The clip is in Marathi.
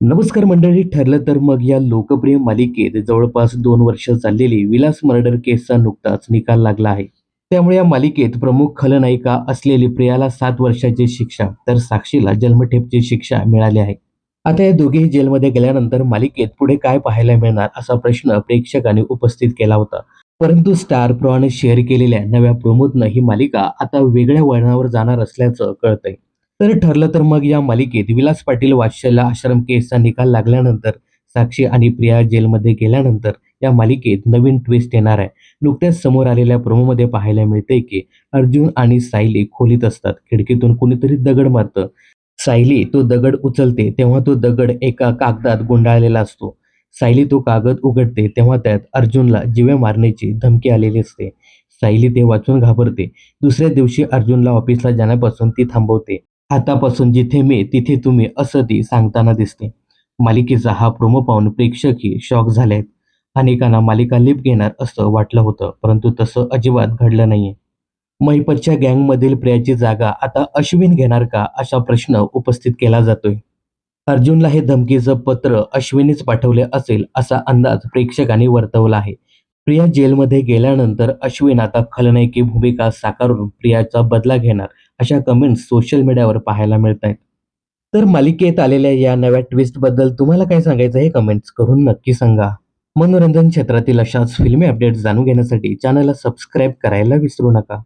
नमस्कार मंडळी ठरलं तर मग या लोकप्रिय मालिकेत जवळपास दोन वर्ष चाललेली विलास मर्डर केसचा नुकताच निकाल लागला आहे. त्यामुळे या मालिकेत प्रमुख खलनायिका असलेली प्रियाला सात वर्षाची शिक्षा तर साक्षीला जन्मठेपची शिक्षा मिळाली आहे. आता या दोघेही जेलमध्ये गेल्यानंतर मालिकेत पुढे काय पाहायला मिळणार असा प्रश्न प्रेक्षकांनी उपस्थित केला होता. परंतु स्टार प्रॉने शेअर केलेल्या नव्या प्रोमोतनं ही मालिका आता वेगळ्या वळणावर जाणार असल्याचं कळतंय. तर ठरलं तर मग या मालिकेत विलास पाटील वाचशाला आश्रम केसचा निकाल लागल्यानंतर साक्षी आणि प्रिया जेलमध्ये गेल्यानंतर या मालिकेत नवीन ट्विस्ट येणार आहे. नुकत्याच समोर आलेल्या प्रोमोमध्ये पाहायला मिळते की अर्जुन आणि सायली खोलीत असतात. खिडकीतून कुणीतरी दगड मारतं. सायली तो दगड उचलते तेव्हा तो दगड एका कागदात गुंडाळलेला असतो. सायली तो कागद उघडते तेव्हा त्यात अर्जुनला जीवे मारण्याची धमकी आलेली असते. सायली ते वाचून घाबरते. दुसऱ्या दिवशी अर्जुनला ऑफिसला जाण्यापासून ती थांबवते. आतापासून जिथे मी तिथे तुम्ही असं ती सांगताना दिसते. मालिकेचा हा प्रोमो पाहून प्रेक्षकही शॉक झालेत. अनेकांना मालिका लिप घेणार असं वाटलं होतं परंतु तसं अजिबात घडलं नाहीये. महिपतच्या गँगमधील प्रियाची जागा आता अश्विन घेणार का असा प्रश्न उपस्थित केला जातोय. अर्जुनला हे धमकीचं पत्र अश्विनीच पाठवले असेल असा अंदाज प्रेक्षकांनी वर्तवला आहे. प्रिया जेलमध्ये गेल्यानंतर अश्विन आता खलनायकी भूमिका साकारून प्रियाचा बदला घेणार अशा कमेंट्स सोशल मीडियावर पाहायला मिळत आहेत तर मालिकेत आलेल्या या नव्या ट्विस्टबद्दल तुम्हाला काय सांगायचं हे कमेंट्स करून नक्की सांगा. मनोरंजन क्षेत्रातील अशाच फिल्मी अपडेट्स जाणून घेण्यासाठी चॅनलला सबस्क्राईब करायला विसरू नका.